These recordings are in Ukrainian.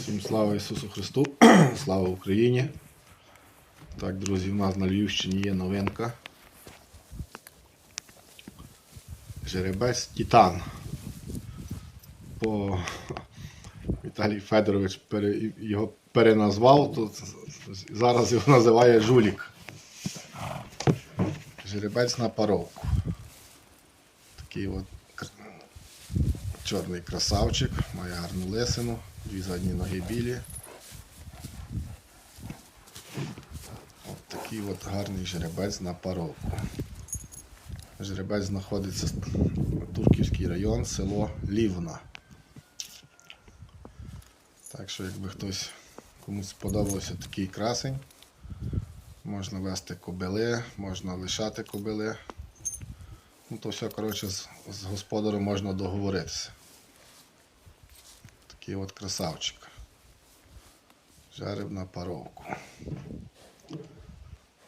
Всім слава Ісусу Христу, слава Україні. Так, друзі, в нас на Львівщині є новинка. Жеребець Титан. По Віталій Федорович пере- його переназвав, то зараз його називає Жулік. Жеребець на паровку. Такий от чорний красавчик, має гарну лисину, дві задні ноги білі. От такий от гарний жеребець на паровку. Жеребець знаходиться в Турківський район, село Лівна. Так що, якби хтось комусь сподобався такий красень, можна вести кобили, можна лишати кобили. Ну, то все, коротше, з, з господарем можна договоритися. Такий от красавчик. Жарив на паровку.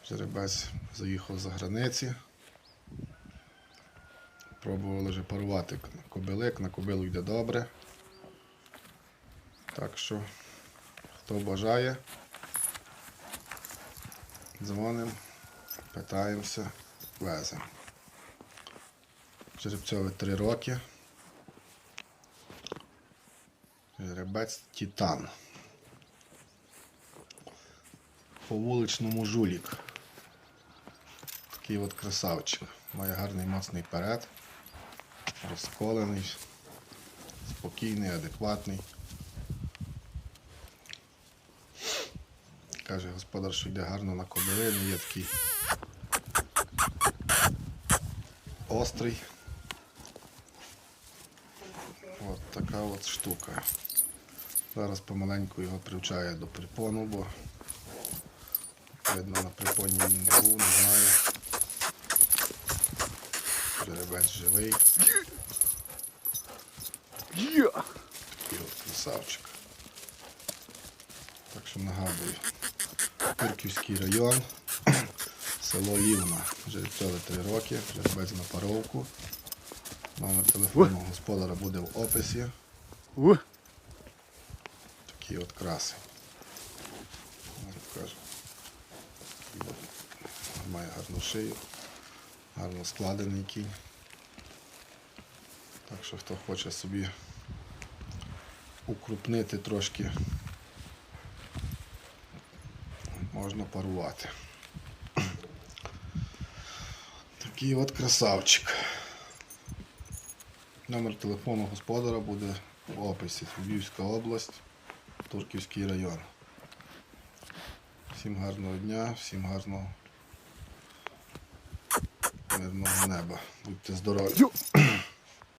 Жеребець заїхав за границі. Пробували вже парувати кобилик, на кобилу йде добре. Так що, хто бажає, дзвонимо, питаємося, веземо. Жеребцьові 3 роки. Жеребець Титан. По вуличному жулік. Такий от красавчик. Має гарний моцний перед. Розколений, спокійний, адекватний. Каже господар, що йде гарно на кобили, не є такий острий. От така от штука. Зараз помаленьку його привчає до припону, бо видно на припоні він не був, не знаю. Жеребець живий. Такий от красавчик. Так що нагадую. Курківський район, село Лівна. Жеребцьове 3 роки, жеребець на паровку. Номер телефону господара буде в описі. Такий от красень. Має гарну шию, гарно складений кінь. Так що хто хоче собі укрупнити трошки, можна парувати. Такий от красавчик. Номер телефону господара буде в описі. Львівська область, Турківський район. Всім гарного дня, всім гарного мирного неба. Будьте здорові.